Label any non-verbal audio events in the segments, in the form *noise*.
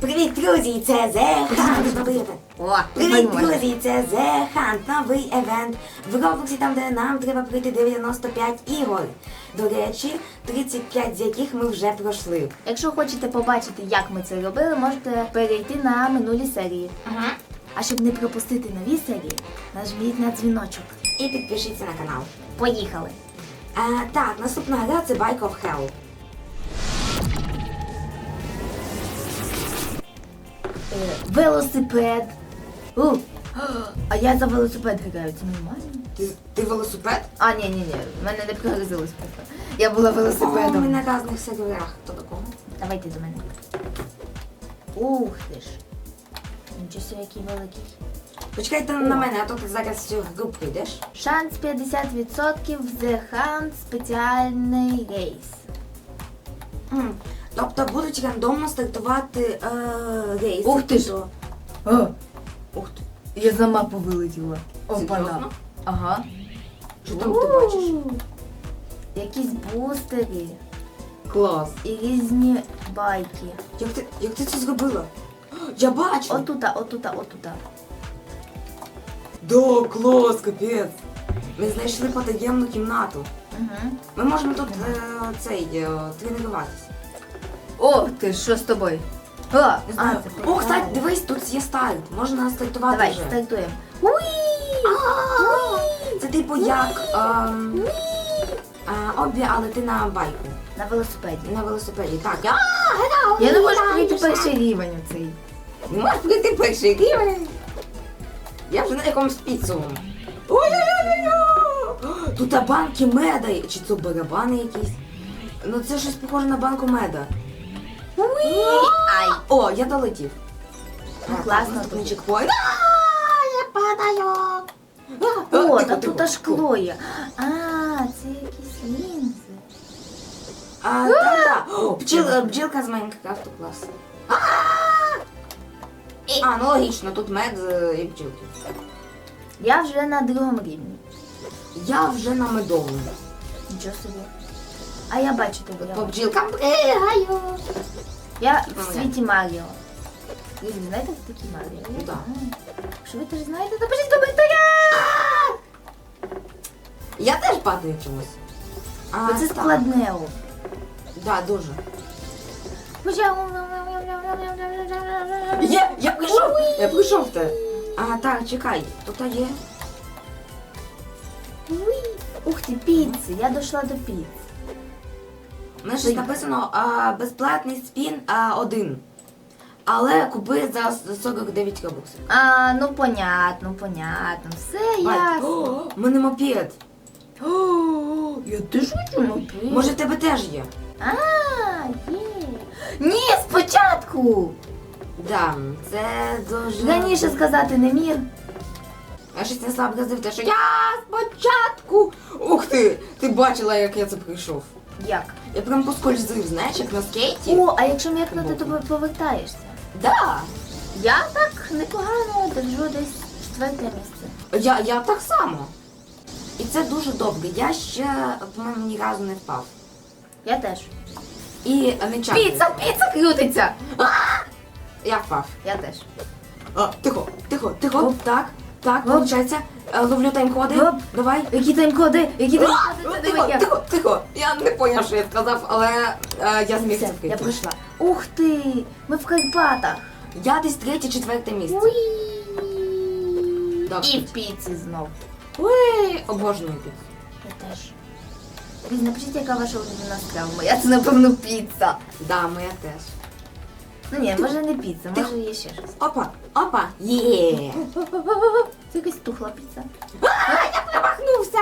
Привіт, друзі! Це The Hunt. О, Привіт, друзі! Це The Hunt, новий евент в Роблоксі, там, де нам треба пройти 95 ігор. До речі, 35 з яких ми вже пройшли. Якщо хочете побачити, як ми це робили, можете перейти на минулі серії. Ага. А щоб не пропустити нові серії, нажміть на дзвіночок. І підпишіться на канал. Поїхали! А, так, наступна гра це Bike of Hell. Велосипед. У, а я за велосипед граю, це нормально? Ти, ти велосипед? А, ні, ні, ні, в мене не прогрузилось просто. Я була О, ми велосипедом. на різних серверах. Хто такого? Давайте до мене. Ух ти ж. Нічого собі, який великий. Почекайте на мене, а то ти зараз всю гру прийдеш. Шанс 50% The Hunt спеціальний рейс. М, Тобто будуть рандомно стартувати е, рейси. Ух ти ж. тобто- О, Ух ти. я за мапу вилетіла. Серйозно? Ага. Що там ти бачиш? Якісь бустери Клас. і різні байки. Як ти, як ти це зробила? Я бачу. Отута, отута, отута. Да, клас, капець. Ми знайшли потаємну кімнату. Угу. Ми можемо тут е, цей е, тренуватися. О, ти що з тобою? О, Не а, знаю. це О, прикольно. кстати, дивись, тут є старт. Можна стартувати Давай, вже. стартуємо. А, Це типу як ем, а, обі, але ти на байку. На велосипеді. На велосипеді. Так. Я, Я не можу пройти перший рівень оцей. Не можеш пройти перший рівень. Я вже на якомусь підсумку. Ой-ой-ой! Тут а банки меда, чи це барабани якісь. Ну це щось похоже на банку меда. Ай! О, я долетів. Ну, класно тут. чекпоінт. А, Я падаю. О, та тут аж шкло є. А, це якісь лінзи. А, так. О, бджіл, бджілка з Майнкрафту клас. А! Ну логічно, тут мед е, і бджілки. Я вже на другому рівні. Я вже на медовому. Нічого собі. А я бачу тебе. По бджілкам пригаю. Я Ну, в світі Маріо. Ви знаєте, хто такий Маріо? Ну, да. А, Якщо ви теж знаєте, напишіть в коментарях! Я теж падаю чомусь. Бо це так. складне. о. Да, дуже. Є, я прийшов, я прийшов те. А, так, чекай, тут є. Ух ти, піци, я дійшла до піц. У мене щось написано а, безплатний спін а, один. Але купи за 49 робоксів. А, ну понятно, понятно. Все ясно. У мене мопед. О, я теж хочу мопед. Може, в тебе теж є? А, є. Ні, спочатку. Да, це дуже. Раніше сказати не міг. Я щось не слабо казав те, що я спочатку. Ух ти! Ти бачила, як я це прийшов. Як? Я прям поскользив, знаєш, як на скейті. О, а якщо м'якнути, то повертаєшся. Да. Я так непогано держу десь четверте місце. Я, я так само. І це дуже добре. Я ще, по-моєму, ні разу не впав. Я теж. І не часто. Піца, піца крутиться! Я впав. Я теж. А, тихо, тихо, тихо. Так, так, Оп. виходить. Ловлю тайм-коди. Оп. Давай. Які тайм-коди? Які тайм-коди? Це Тихо, тихо, тихо. Я не поняв, що я сказав, але е, я зміг це Все, я пройшла. Ух ти! Ми в Карпатах. Я десь третє, четверте місце. Уй. Так. І в піці знов. Ой, обожнюю піцу. Я теж. Напишіть, яка ваша улюблена страва. Моя це, напевно, піца. Да, моя теж. Ну ні, може не піца, може є ще щось. Опа, опа, є. Це якась тухла піца. Промахнувся.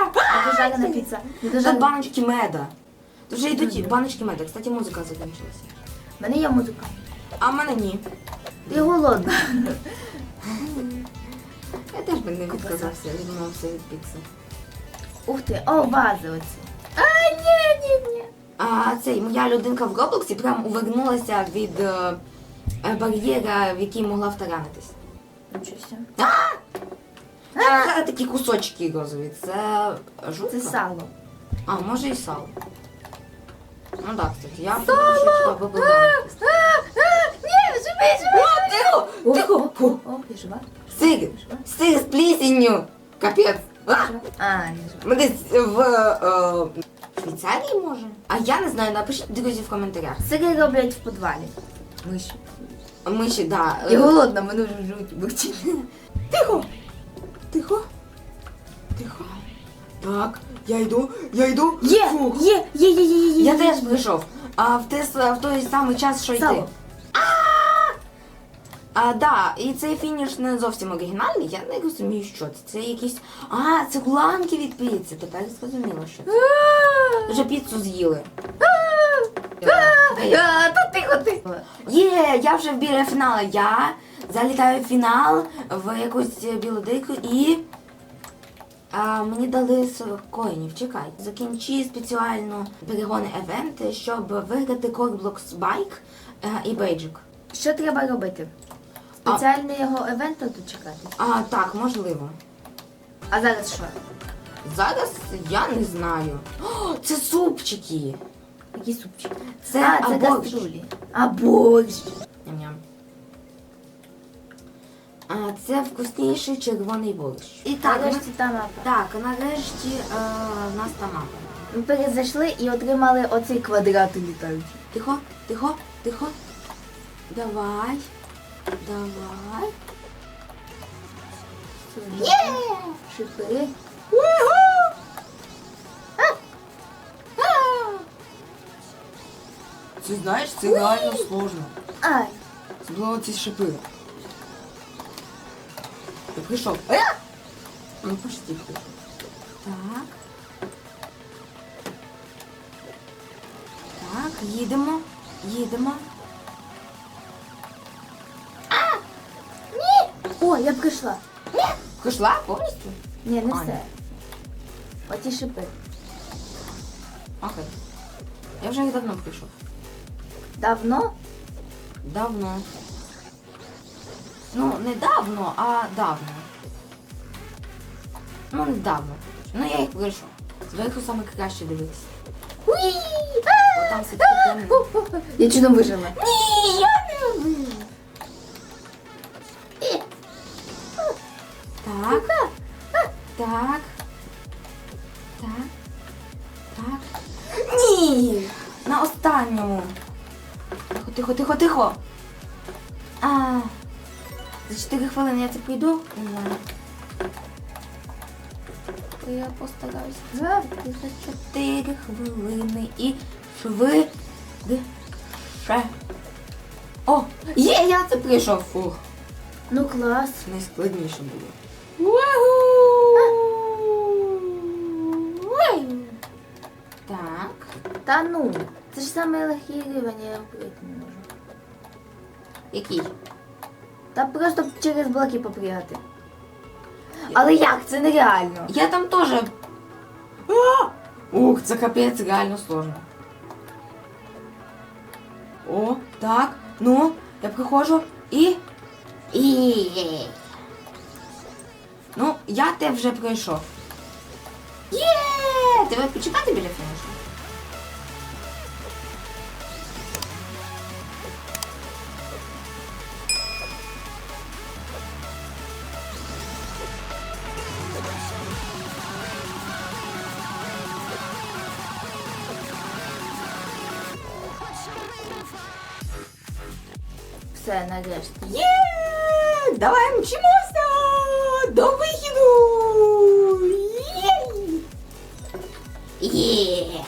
Недожарена піца. Тут Недожарена. баночки меда. Тут йдуть баночки меда. Кстати, музика закінчилася. В мене є музика. А в мене ні. Ти голодна. *laughs* Я теж би не відказався, відмовився від піци. Ух ти, о, вази оці. А, ні, ні, ні. А цей моя людинка в Роблоксі прям увернулася від е, е, бар'єра, в який могла втаранитись. Нічого. Це такі кусочки розові. Це жутко. Це сало. А, може і сало. Ну так, кстати, я а, ні, вже живий, живий! Тихо! Тихо! о, я жива? Сир! Сир з плісінню! Капець! А! А, не жива. Ми десь в е, Швейцарії може? А я не знаю, напишіть, друзі, в коментарях. Сири роблять в підвалі. Миші. Ми ще, да. е, І голодна, вони вже жуть бурчить. Тихо! Тихо! Тихо. Так, я йду, я йду. Є, Фух. є, є, є, є, є. Я теж є. прийшов. А в, те, в той самий час, що й ти. Сало. А, да, і цей фініш не зовсім оригінальний, я не розумію, що це. Це якісь. А, це гуланки від піци. Тепер зрозуміло, що це. Вже піцу з'їли. А, то тихо, тихо. Є, я вже біля фіналу. Я залітаю в фінал в якусь білу дику і. А, мені дали 40 коїнів. Чекай. Закінчи спеціально перегони евенти, щоб виграти Corblocks Bike е, і бейджик. Що треба робити? Спеціально його евенту тут чекати. А, так, можливо. А зараз що? Зараз я не знаю. О, це супчики. Які супчики? Це а, це аборщ. каструлі. А борщ. Ням-ням. А, це вкусніший червоний борщ. І так. Нарешті та мапа. так, нарешті е, в нас та мапа. Ми перезайшли і отримали оцей квадрат літаючий. Тихо, тихо, тихо. Давай. Давай. Є! Шипи. Це знаєш, це реально сложно. Ай! Це ці шипи. Ти прийшов. Е! Ну, почти. Так. Так, їдемо. Їдемо. О, я прийшла. Прийшла повністю? Ні, не А, все. Оті шипи. Окей. Я вже давно прийшов. Давно? Давно. Ну, не давно, а давно. Ну, не давно. Ну, я їх прийшов. Зверху саме краще дивитися. Уї! Там все таке. Я чудом вижила. Ні, я не вмію. Так. Так. Так. Так. Ні. На останньому. Тихо, тихо, тихо. А. За 4 хвилини я це прийду? То Я постараюся. За 4 хвилини і швидше. О, є, я це прийшов. Фух. Ну клас. Найскладніше було. Так. Та ну. Це ж саме легкий рівень, я прийти не можу. Який? Та просто через блоки попрягати. Але як? Це нереально. Я там теж. Ух, це капець реально сложно. О, так. Ну, я приходжу і. І. Ну, я те вже пройшов. Є! Тебе почекати біля фінішу? Все, нарешті. Є! Давай мчимося! До вихіду! Є!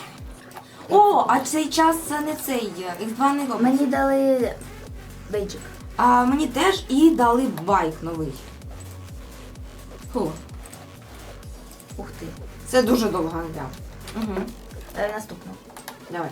О, а цей час це не цей X2 не робить. Мені дали бейджик. А мені теж і дали байк новий. Фу, Ух ти. це дуже довга гра. Угу. Е, наступно. Давай.